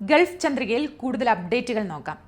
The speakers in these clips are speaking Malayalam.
ഗൾഫ് ചന്ദ്രികയിൽ കൂടുതൽ അപ്ഡേറ്റുകൾ നോക്കാം.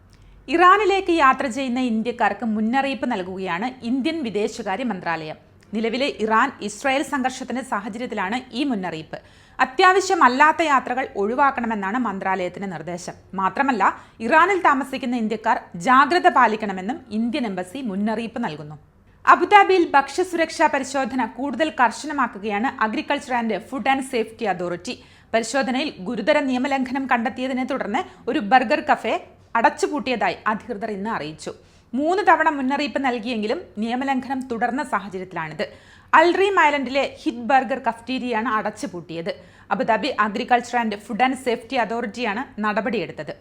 ഇറാനിലേക്ക് യാത്ര ചെയ്യുന്ന ഇന്ത്യക്കാർക്ക് മുന്നറിയിപ്പ് നൽകുകയാണ് ഇന്ത്യൻ വിദേശകാര്യ മന്ത്രാലയം. നിലവിലെ ഇറാൻ ഇസ്രായേൽ സംഘർഷത്തിന്റെ സാഹചര്യത്തിലാണ് ഈ മുന്നറിയിപ്പ്. അത്യാവശ്യമല്ലാത്ത യാത്രകൾ ഒഴിവാക്കണമെന്നാണ് മന്ത്രാലയത്തിന്റെ നിർദ്ദേശം. മാത്രമല്ല ഇറാനിൽ താമസിക്കുന്ന ഇന്ത്യക്കാർ ജാഗ്രത പാലിക്കണമെന്നും ഇന്ത്യൻ എംബസി മുന്നറിയിപ്പ് നൽകുന്നു. അബുദാബിയിൽ ഭക്ഷ്യസുരക്ഷാ പരിശോധന കൂടുതൽ കർശനമാക്കുകയാണ് agriculture and food and safety authority. പരിശോധനയിൽ ഗുരുതര നിയമലംഘനം കണ്ടെത്തിയതിനെ തുടർന്ന് ഒരു ബർഗർ കഫേ അടച്ചുപൂട്ടിയതായി അധികൃതർ ഇന്ന് അറിയിച്ചു. മൂന്ന് തവണ മുന്നറിയിപ്പ് നൽകിയെങ്കിലും നിയമലംഘനം തുടർന്ന സാഹചര്യത്തിലാണിത്. അൽറീം ഐലൻഡിലെ ഹിറ്റ് ബർഗർ കഫ്റ്റീരിയാണ് അടച്ചുപൂട്ടിയത്. Abu Dhabi agriculture and food and safety അതോറിറ്റിയാണ് നടപടിയെടുത്തത്.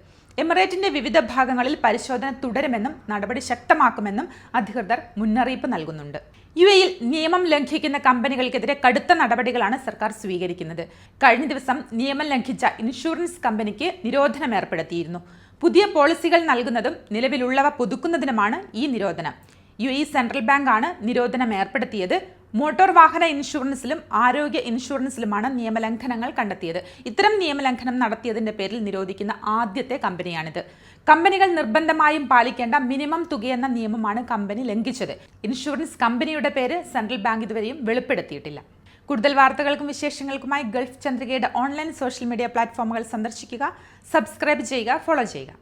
എമിറേറ്റിന്റെ വിവിധ ഭാഗങ്ങളിൽ പരിശോധന തുടരുമെന്നും നടപടി ശക്തമാക്കുമെന്നും അധികൃതർ മുന്നറിയിപ്പ് നൽകുന്നുണ്ട്. യു എയിൽ നിയമം ലംഘിക്കുന്ന കമ്പനികൾക്കെതിരെ കടുത്ത നടപടികളാണ് സർക്കാർ സ്വീകരിക്കുന്നത്. കഴിഞ്ഞ ദിവസം നിയമം ലംഘിച്ച ഇൻഷുറൻസ് കമ്പനിക്ക് നിരോധനം ഏർപ്പെടുത്തിയിരുന്നു. പുതിയ പോളിസികൾ നൽകുന്നതും നിലവിലുള്ളവ പുതുക്കുന്നതിനുമാണ് ഈ നിരോധനം. യു എ സെൻട്രൽ ബാങ്കാണ് നിരോധനം ഏർപ്പെടുത്തിയത്. മോട്ടോർ വാഹന ഇൻഷുറൻസിലും ആരോഗ്യ ഇൻഷുറൻസിലുമാണ് നിയമലംഘനങ്ങൾ കണ്ടെത്തിയത്. ഇത്തരം നിയമലംഘനം നടത്തിയതിന്റെ പേരിൽ നിരോധിക്കുന്ന ആദ്യത്തെ കമ്പനിയാണിത്. കമ്പനികൾ നിർബന്ധമായും പാലിക്കേണ്ട മിനിമം തുകയെന്ന നിയമമാണ് കമ്പനി ലംഘിച്ചത്. ഇൻഷുറൻസ് കമ്പനിയുടെ പേര് സെൻട്രൽ ബാങ്ക് ഇതുവരെയും വെളിപ്പെടുത്തിയിട്ടില്ല. കൂടുതൽ വാർത്തകൾക്കും വിശേഷങ്ങൾക്കുമായി ഗൾഫ് ചന്ദ്രികയുടെ ഓൺലൈൻ സോഷ്യൽ മീഡിയ പ്ലാറ്റ്ഫോമുകൾ സന്ദർശിക്കുക സബ്സ്ക്രൈബ് ചെയ്യുക ഫോളോ ചെയ്യുക.